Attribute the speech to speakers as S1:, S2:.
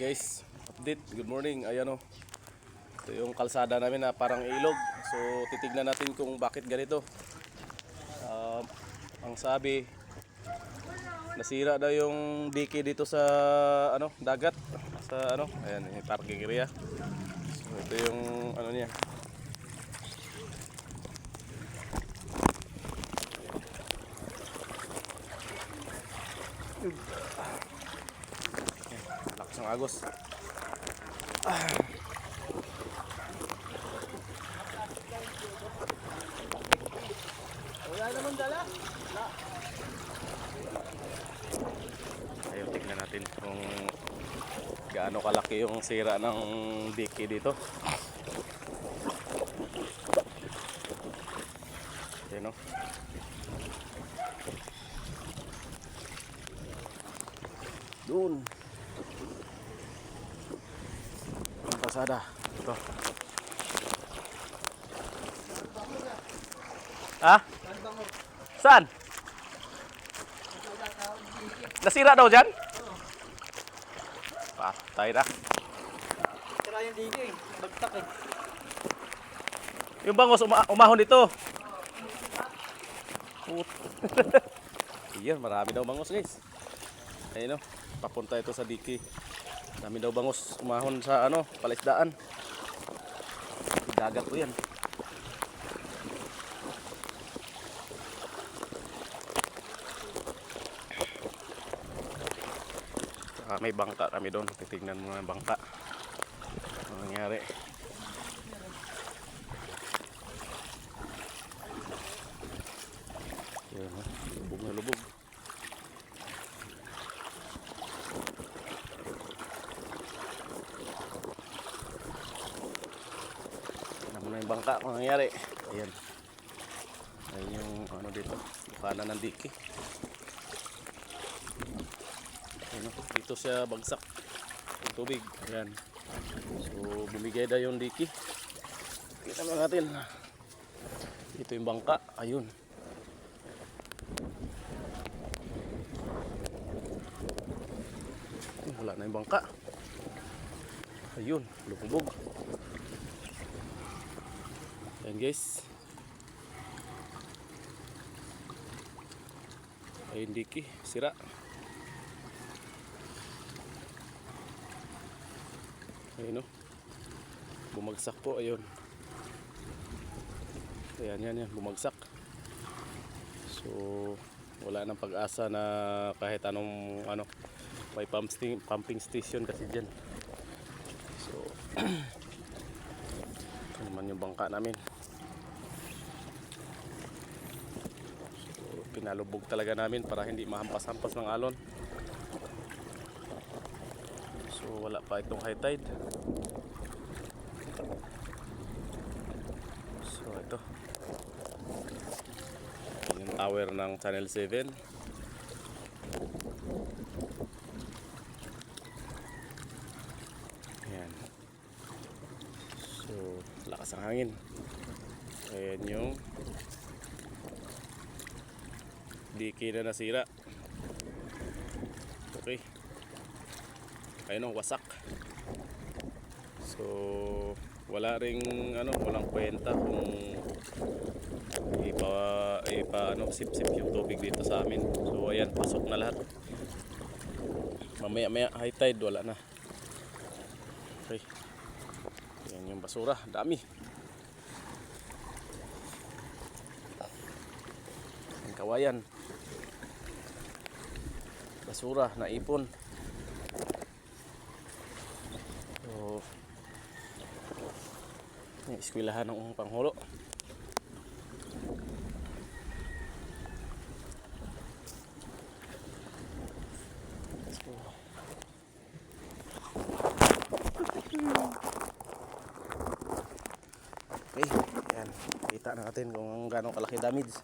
S1: guys, update. Good morning. Ayan o. Ito yung kalsada namin na parang ilog. So titignan natin kung bakit ganito. Um, ang sabi, nasira daw yung dike dito sa ano dagat. Sa ano, ayan, yung parking area. So ito yung ano niya. Lakas ng agos.
S2: Wala naman dala.
S1: Ayun, tignan natin kung gaano kalaki yung sira ng dike dito. Ayan o. Doon. Pasada. Ito. Ha? Saan? Nasira daw dyan? Patay na.
S2: Tira yung dito eh. Bagtak eh.
S1: Yung bangos uma umahon dito. Iyan, marami daw bangos guys. Ayun o, papunta ito sa diki. Dami daw bangos umahon sa ano, palaisdaan. Dagat po yan. Ah, may bangka kami doon. Titignan mo ang bangka. Ano nangyari? Yan, ha? lubog na lubog. Yung bangka kung nangyari. Ayan. Ayan yung ano dito. Kanan ng diki. Ayan, dito siya bagsak. Yung tubig. Ayan. So bumigay na yung diki. Kita mo natin. Ito yung bangka. Ayun. Ay, wala na yung bangka. Ayun, lumubog. Ayan guys. Ayun diki, sira. Ayun o. Bumagsak po, ayun. Ayan, yan, yan, bumagsak. So, wala nang pag-asa na kahit anong ano, may pump sti- pumping station kasi dyan. So, ito naman yung bangka namin. So, pinalubog talaga namin para hindi mahampas-hampas ng alon. So, wala pa itong high tide. So, ito. Yan yung tower ng Channel 7. Ayan. So, lakas ang hangin. Ayan yung diki na nasira. Okay. Ayun o, wasak. So, wala ring ano, walang kwenta kung ipa, ipa ano, sip-sip yung tubig dito sa amin. So, ayan, pasok na lahat. Mamaya-maya high tide, wala na. Okay. Yan yung basura. Dami. Kawayan. Basura, naipon. So, yung eskwelahan ng panghulo. So, Okay, yan. Kita na natin kung gaano kalaki damage.